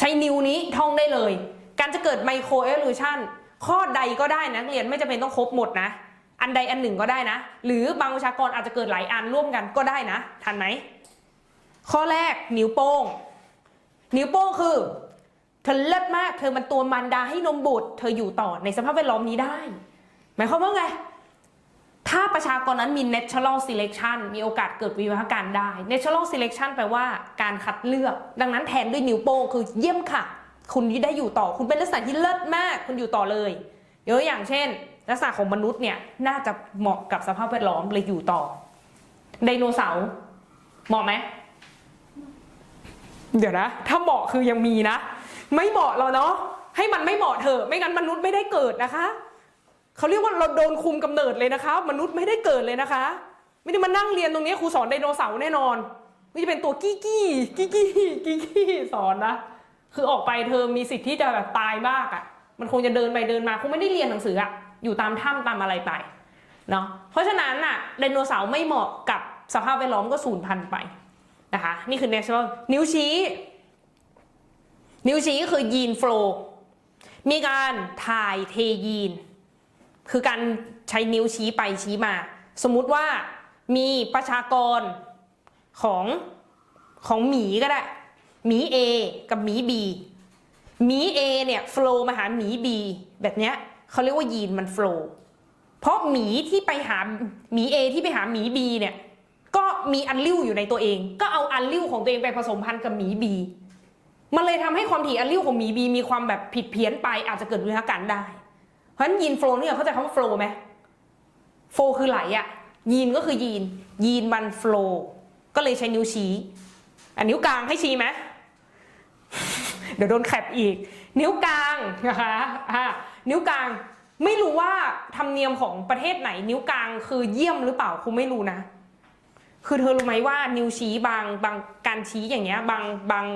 ใช้นิ้วนี้ท่องได้เลย การจะเกิดไมโครเอลูชันข้อใดก็ได้นะเรียนไม่จำเป็นต้องครบหมดนะ อันใดอันหนึ่งก็ได้นะ หรือบางวิชากรอาจจะเกิดหลายอันร่วมกันก็ได้นะ ทันไหม ข้อแรกนิ้วโป้ง นิ้วโป้งคือ เธอเลิศมาก เธอมันตัวมันดาให้นมบุตร เธออยู่ต่อในสภาพแวดล้อมนี้ได้ หมายความว่าไง ถ้าประชากรนั้นมี natural selection มีโอกาสเกิดวิวัฒนาการได้ natural selection แปลว่าการคัดเลือก ดังนั้นแทนด้วยนิ้วโป้งคือเยี่ยมค่ะ คุณได้อยู่ต่อ คุณเป็นลักษณะที่เลิศมาก คุณอยู่ต่อเลยยกอย่างเช่น ลักษณะของมนุษย์เนี่ยน่าจะเหมาะกับสภาพแวดล้อมเลยอยู่ต่อไดโนเสาร์เหมาะไหมเดี๋ยวนะ ถ้าเหมาะคือยังมีนะ ไม่เหมาะเราเนาะให้มันไม่เหมาะเถอะไม่งั้นมนุษย์ไม่ได้เกิดนะคะ เขาเรียกว่าเราโดนคุมกำเนิดเลยนะคะ มนุษย์ไม่ได้เกิดเลยนะคะ ไม่ได้มานั่งเรียนตรงนี้ครูสอนไดโนเสาร์แน่นอนไม่จะเป็นตัวกี้กี้กี้กี้กี้กี้สอนนะคือออกไปเธอมีสิทธิ์ที่จะแบบตายมากอะ่ะ มันคงจะเดินไปเดินมาคงไม่ได้เรียนหนังสืออะ่ะอยู่ตามถ้ำตามอะไรไปเนาะเพราะฉะนั้นอะไดโนเสาร์ไม่เหมาะกับสภาพแวดล้อมก็สูญพันธุ์ไปนะคะนี่คือ natural นิ้วชี้ นิ้วชี้คือยีนโฟลมีการถ่ายเทยีน คือการใช้นิ้วชี้ไปชี้มา สมมุติว่ามีประชากรของของหมีก็ได้หมี A กับหมี B หมี A เนี่ยโฟล์มาหาหมี B แบบเนี้ยเขาเรียกว่ายีนมันโฟล์เพราะหมีที่ไปหาหมี A ที่ไปหาหมี B เนี่ยก็มีอันลิ้วอยู่ในตัวเอง ก็เอาอันลิ้วของตัวเองไปผสมพันธุ์กับหมี B มันเลยทำให้ความถี่อันลิ้วของหมี B มีความแบบผิดเพี้ยนไปอาจจะเกิดวิวัฒนาการได้ ราะฉะนั้นยีนโฟล์เนี่ยเข้าใจคำว่าโฟล์ไหมโฟล์คือไหลอะยีนก็คือยีน ยีนมันโฟล์ก็เลยใช้นิ้วชี้อันนิ้วกลางให้ชี้ไหมเดี๋ยวโดนแคปอีก นิ้วกลางนะคะอ่านิ้วกลางไม่รู้ว่าธรรมเนียมของประเทศไหน นิ้วกลางคือเยี่ยมหรือเปล่าครูไม่รู้นะ คือเธอรู้ไหมว่านิ้วชี้บางบางการชี้อย่างเงี้ยบางบาง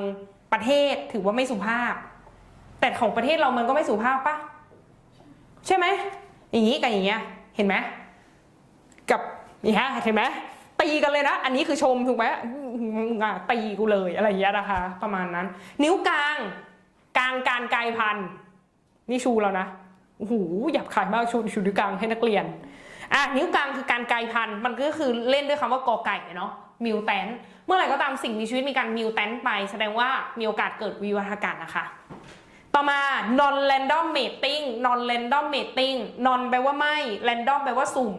ประเทศถือว่าไม่สุภาพ แต่ของประเทศเรามันก็ไม่สุภาพปะ ใช่ไหมอย่างนี้กับอย่างเงี้ยเห็นไหมกับอย่างเห็นไหมตีกันเลยนะ อันนี้คือชมถูกไหมตีกูเลยอะไรอย่างเงี้ยนะคะ ประมาณนั้น นิ้วกลาง กลางการกายพันนี่ชูแล้วนะโอ้โหหยับขายมากชูชูนิ้วกลางให้นักเรียนอะนิ้วกลางคือการกายพันมันก็คือเล่นด้วยคำว่ากอไก่เนาะมิวแตนเมื่อไหร่ก็ตามสิ่งมีชีวิตมีการมิวแตนไป แสดงว่ามีโอกาสเกิดวิวัฒนาการนะคะ ต่อมา non random mating non random mating non แปลว่าไม่ random แปลว่าสุ่ม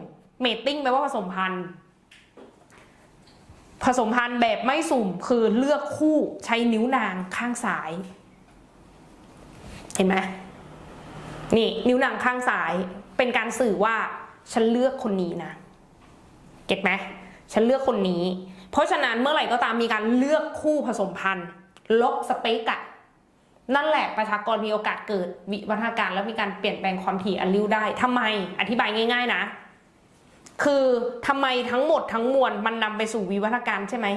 mating แปลว่าผสมพันธุ์ ผสมพันธุ์แบบไม่สุ่มคือเลือกคู่ใช้นิ้วนางข้างซ้าย เห็นไหมนี่นิ้วนางข้างซ้ายเป็นการสื่อว่า ฉันเลือกคนนี้นะ เก็ตไหมฉันเลือกคนนี้ เพราะฉะนั้นเมื่อไหร่ก็ตามมีการเลือกคู่ผสมพันธุ์ ลบสเปกอะ นั่นแหละประชากรมีโอกาสเกิดวิวัฒนาการ แล้วมีการเปลี่ยนแปลงความถี่อันริ้วได้ทำไม อธิบายง่าย ๆนะ คือทำไมทั้งหมดทั้งมวลมันนำไปสู่วิวัฒนาการใช่ไหม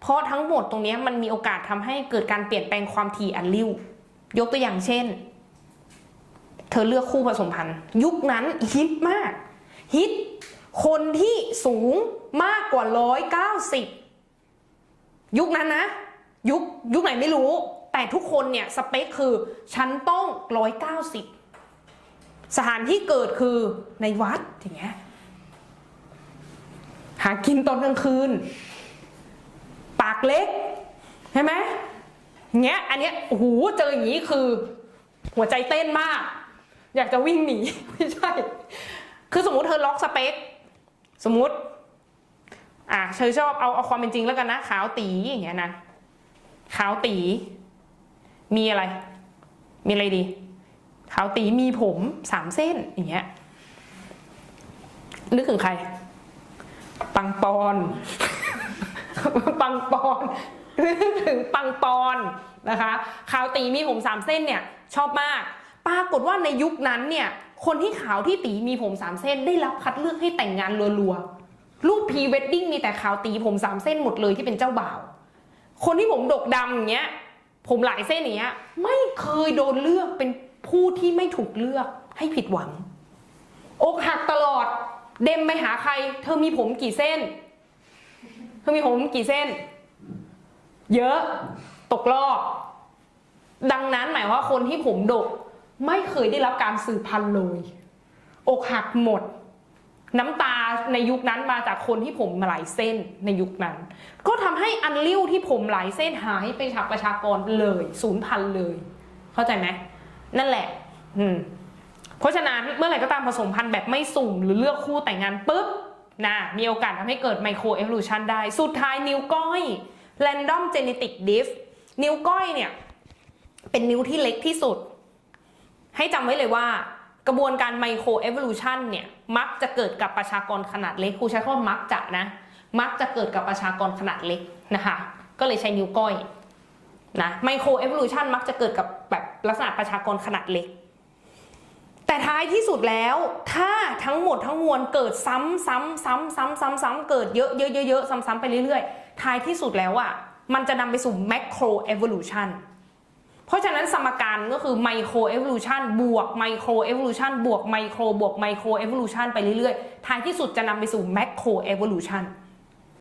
เพราะทั้งหมดตรงนี้มันมีโอกาสทำให้เกิดการเปลี่ยนแปลงความถี่อันริ้วยกตัวอย่างเช่น เธอเลือกคู่ผสมพันธุ์ ยุคนั้นฮิตมากฮิตคนที่สูงมากกว่าร้อยเก้าสิบยุคนั้นนะ ยุคยุคไหนไม่รู้ แต่ทุกคนเนี่ยสเปคคือฉันต้องร้อยเก้าสิบสถานที่เกิดคือในวัดอย่างเงี้ยหากินตอนกลางคืน ปากเล็กใช่ไหมเงี้ยอันเนี้ยโอ้โหเจออย่างนี้คือ หัวใจเต้นมาก อยากจะวิ่งหนีไม่ใช่ คือสมมุติเธอล็อกสเปค สมมุติ อะเธอชอบเอาเอาความเป็นจริงแล้วกันนะ ขาวตีอย่างเงี้ยนะขาวตี มีอะไร มีอะไรดีขาวตีมีผมสามเส้นอย่างเงี้ยนึกถึงใคร ปังปอนปังปอนนึกถึงปังปอนนะคะขาวตีมีผมสามเส้นเนี่ยชอบมากปรากฏว่าในยุคนั้นเนี่ยคนที่ขาวที่ตีมีผมสามเส้นได้รับคัดเลือกให้แต่งงานรัวๆรูปพรีเวดดิ้งมีแต่ขาวตีผมสามเส้นหมดเลยที่เป็นเจ้าบ่าว คนที่ผมดกดำอย่างเงี้ย ผมหลายเส้นอย่างเงี้ยไม่เคยโดนเลือกเป็นผู้ที่ไม่ถูกเลือกให้ผิดหวัง อกหักตลอด เดมไปหาใคร เธอมีผมกี่เส้น เธอมีผมกี่เส้น เยอะ ตกรอบ ดังนั้นหมายว่าคนที่ผมดก ไม่เคยได้รับการสืบพันธุ์เลย อกหักหมด น้ำตาในยุคนั้นมาจากคนที่ผมหลายเส้นในยุคนั้น ก็ทำให้อันริ้วที่ผมหลายเส้นหายไปจากประชากรเลยศูนย์พันเลย เข้าใจไหมนั่นแหละ อืมเพราะฉะนั้นเมื่อไหร่ก็ตามผสมพันธุ์แบบไม่สุ่ม หรือเลือกคู่แต่งงานปุ๊บนะมีโอกาสทำให้เกิดไมโครเอว l u ชันได้ สุดท้ายนิ้วก้อย random genetic diff นิ้วก้อยเนี่ย เป็นนิ้วที่เล็กที่สุด ให้จำไว้เลยว่า กระบวนการไมโครเอว l u ชันเนี่ยมักจะเกิดกับประชากรขนาดเล็กครูใช้คำว่ามักจะนะ มักจะเกิดกับประชากรขนาดเล็กนะคะ ก็เลยใช้นิ้วก้อยนะไมโครเอว l u ชันมักจะเกิดกับแบบลักษณะประชากรขนาดเล็ก แต่ท้ายที่สุดแล้ว ถ้าทั้งหมดทั้งมวลเกิดซ้ำซ้ำซ้ำซ้ำซ้ำซ้ำเกิดเยอะเยอะเยอะเยอะซ้ำซ้ำไปเรื่อยๆ ท้ายที่สุดแล้วอะมันจะนำไปสู่ macro evolution เพราะฉะนั้นสมการก็คือ micro evolution บวก micro evolution บวก micro บวก micro evolution ไปเรื่อยๆ ท้ายที่สุดจะนำไปสู่ macro evolution